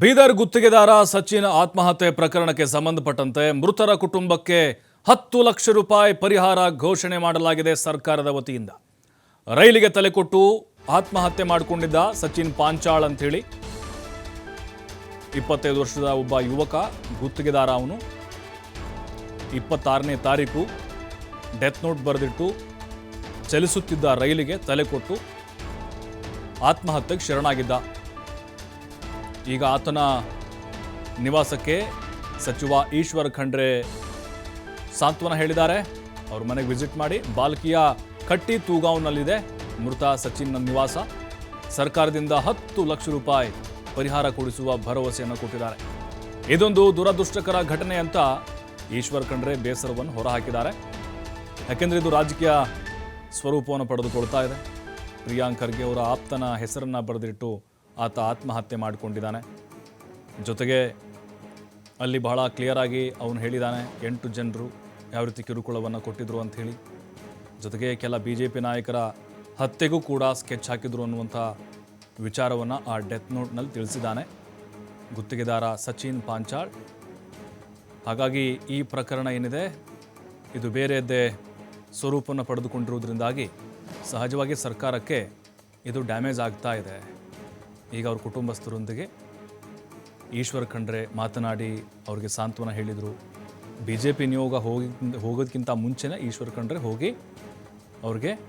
ಬೀದರ್ ಗುತ್ತಿಗೆದಾರ ಸಚಿನ್ ಆತ್ಮಹತ್ಯೆ ಪ್ರಕರಣಕ್ಕೆ ಸಂಬಂಧಪಟ್ಟಂತೆ ಮೃತರ ಕುಟುಂಬಕ್ಕೆ ಹತ್ತು ಲಕ್ಷ ರೂಪಾಯಿ ಪರಿಹಾರ ಘೋಷಣೆ ಮಾಡಲಾಗಿದೆ ಸರ್ಕಾರದ ವತಿಯಿಂದ. ರೈಲಿಗೆ ತಲೆಕೊಟ್ಟು ಆತ್ಮಹತ್ಯೆ ಮಾಡಿಕೊಂಡಿದ್ದ ಸಚಿನ್ ಪಾಂಚಾಳ್ ಅಂತೇಳಿ ಇಪ್ಪತ್ತೈದು ವರ್ಷದ ಒಬ್ಬ ಯುವಕ, ಗುತ್ತಿಗೆದಾರ ಅವನು. ಇಪ್ಪತ್ತಾರನೇ ತಾರೀಕು ಡೆತ್ ನೋಟ್ ಬರೆದಿಟ್ಟು ಚಲಿಸುತ್ತಿದ್ದ ರೈಲಿಗೆ ತಲೆಕೊಟ್ಟು ಆತ್ಮಹತ್ಯೆಗೆ ಶರಣಾಗಿದ್ದ. ಈಗ ಆತನ ನಿವಾಸಕ್ಕೆ ಸಚಿವ ಈಶ್ವರ್ ಖಂಡ್ರೆ ಸಾಂತ್ವನ ಹೇಳಿದ್ದಾರೆ. ಅವ್ರ ಮನೆಗೆ ವಿಸಿಟ್ ಮಾಡಿ ಬಾಲ್ಕಿಯ ಕಟ್ಟಿ ತೂಗಾವ್ನಲ್ಲಿದೆ. ಮೃತ ಸಚಿನ್ನ ನಿವಾಸ. ಸರ್ಕಾರದಿಂದ ಹತ್ತು ಲಕ್ಷ ರೂಪಾಯಿ ಪರಿಹಾರ ಕೊಡಿಸುವ ಭರವಸೆಯನ್ನು ಕೊಟ್ಟಿದ್ದಾರೆ. ಇದೊಂದು ದುರದೃಷ್ಟಕರ ಘಟನೆ ಅಂತ ಈಶ್ವರ್ ಖಂಡ್ರೆ ಬೇಸರವನ್ನು ಹೊರಹಾಕಿದ್ದಾರೆ. ಯಾಕೆಂದರೆ ಇದು ರಾಜಕೀಯ ಸ್ವರೂಪವನ್ನು ಪಡೆದುಕೊಳ್ತಾ ಇದೆ. ಪ್ರಿಯಾಂಕರ್ಗೆ ಅವರ ಆಪ್ತನ ಹೆಸರನ್ನು ಬರೆದಿಟ್ಟು ಆತ ಆತ್ಮಹತ್ಯೆ ಮಾಡಿಕೊಂಡಿದ್ದಾನೆ. ಜೊತೆಗೆ ಅಲ್ಲಿ ಬಹಳ ಕ್ಲಿಯರ್ ಆಗಿ ಅವನು ಹೇಳಿದ್ದಾನೆ ಎಂಟು ಜನರು ಯಾವ ರೀತಿ ಕಿರುಕುಳವನ್ನು ಕೊಟ್ಟಿದ್ರು ಅಂತ ಹೇಳಿ. ಜೊತೆಗೆ ಕೆಲ ಬಿ ಜೆ ಪಿ ನಾಯಕರ ಹತ್ಯೆಗೂ ಕೂಡ ಸ್ಕೆಚ್ ಹಾಕಿದ್ರು ಅನ್ನುವಂಥ ವಿಚಾರವನ್ನು ಆ ಡೆತ್ ನೋಟ್ನಲ್ಲಿ ತಿಳಿಸಿದ್ದಾನೆ. ಗುತ್ತಿಗೆದಾರ ಸಚಿನ್ ಪಾಂಚಾಳ್. ಹಾಗಾಗಿ ಈ ಪ್ರಕರಣ ಏನಿದೆ, ಇದು ಬೇರೆಯದ್ದೇ ಸ್ವರೂಪವನ್ನು ಪಡೆದುಕೊಂಡಿರುವುದರಿಂದಾಗಿ ಸಹಜವಾಗಿ ಸರ್ಕಾರಕ್ಕೆ ಇದು ಡ್ಯಾಮೇಜ್ ಆಗ್ತಾ ಇದೆ. ಈಗ ಅವ್ರ ಕುಟುಂಬಸ್ಥರೊಂದಿಗೆ ಈಶ್ವರ್ ಖಂಡ್ರೆ ಮಾತನಾಡಿ ಅವ್ರಿಗೆ ಸಾಂತ್ವನ ಹೇಳಿದರು. ಬಿ ಜೆ ಪಿ ನಿಯೋಗ ಹೋಗಿ ಹೋಗೋದಕ್ಕಿಂತ ಮುಂಚೆನೇ ಈಶ್ವರ್ ಖಂಡ್ರೆ ಹೋಗಿ ಅವ್ರಿಗೆ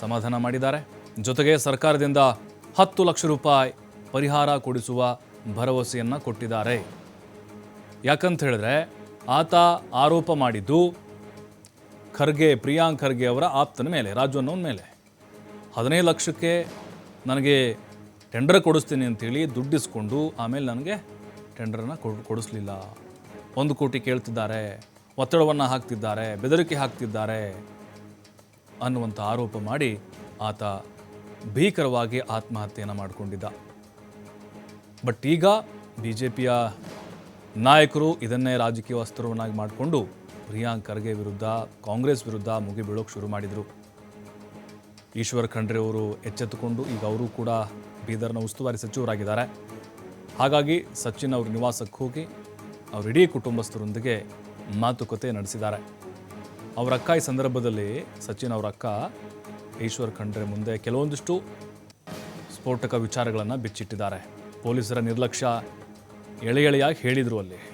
ಸಮಾಧಾನ ಮಾಡಿದ್ದಾರೆ. ಜೊತೆಗೆ ಸರ್ಕಾರದಿಂದ ಹತ್ತು ಲಕ್ಷ ರೂಪಾಯಿ ಪರಿಹಾರ ಕೊಡಿಸುವ ಭರವಸೆಯನ್ನು ಕೊಟ್ಟಿದ್ದಾರೆ. ಯಾಕಂತ ಹೇಳಿದ್ರೆ ಆತ ಆರೋಪ ಮಾಡಿದ್ದು ಖರ್ಗೆ, ಪ್ರಿಯಾಂಕ್ ಖರ್ಗೆ ಅವರ ಆಪ್ತನ ಮೇಲೆ, ರಾಜು ಮೇಲೆ. ಹದಿನೈದು ಲಕ್ಷಕ್ಕೆ ನನಗೆ ಟೆಂಡರ್ ಕೊಡಿಸ್ತೀನಿ ಅಂತೇಳಿ ದುಡ್ಡಿಸ್ಕೊಂಡು ಆಮೇಲೆ ನನಗೆ ಟೆಂಡರನ್ನು ಕೊಡಿಸ್ಲಿಲ್ಲ. ಒಂದು ಕೋಟಿ ಕೇಳ್ತಿದ್ದಾರೆ, ಒತ್ತಡವನ್ನು ಹಾಕ್ತಿದ್ದಾರೆ, ಬೆದರಿಕೆ ಹಾಕ್ತಿದ್ದಾರೆ ಅನ್ನುವಂಥ ಆರೋಪ ಮಾಡಿ ಆತ ಭೀಕರವಾಗಿ ಆತ್ಮಹತ್ಯೆಯನ್ನು ಮಾಡಿಕೊಂಡಿದ್ದ. ಬಟ್ ಈಗ ಬಿ ಜೆ ಪಿಯ ನಾಯಕರು ಇದನ್ನೇ ರಾಜಕೀಯ ಅಸ್ತ್ರವನ್ನಾಗಿ ಮಾಡಿಕೊಂಡು ಪ್ರಿಯಾಂಕ್ ಖರ್ಗೆ ವಿರುದ್ಧ, ಕಾಂಗ್ರೆಸ್ ವಿರುದ್ಧ ಮುಗಿಬೀಳೋಕೆ ಶುರು ಮಾಡಿದರು. ಈಶ್ವರ್ ಖಂಡ್ರೆ ಅವರು ಎಚ್ಚೆತ್ತುಕೊಂಡು ಈಗ ಅವರು ಕೂಡ ಬೀದರ್ನ ಉಸ್ತುವಾರಿ ಸಚಿವರಾಗಿದ್ದಾರೆ. ಹಾಗಾಗಿ ಸಚಿನ್ ಅವ್ರ ನಿವಾಸಕ್ಕೆ ಹೋಗಿ ಅವ್ರ ಇಡೀ ಕುಟುಂಬಸ್ಥರೊಂದಿಗೆ ಮಾತುಕತೆ ನಡೆಸಿದ್ದಾರೆ. ಅವರ ಅಕ್ಕ ಈ ಸಂದರ್ಭದಲ್ಲಿ ಸಚಿನ್ ಅವರ ಅಕ್ಕ ಈಶ್ವರ್ ಖಂಡ್ರೆ ಮುಂದೆ ಕೆಲವೊಂದಿಷ್ಟು ಸ್ಫೋಟಕ ವಿಚಾರಗಳನ್ನು ಬಿಚ್ಚಿಟ್ಟಿದ್ದಾರೆ. ಪೊಲೀಸರ ನಿರ್ಲಕ್ಷ್ಯ ಎಳೆ ಎಳೆಯಾಗಿ ಹೇಳಿದರು ಅಲ್ಲಿ.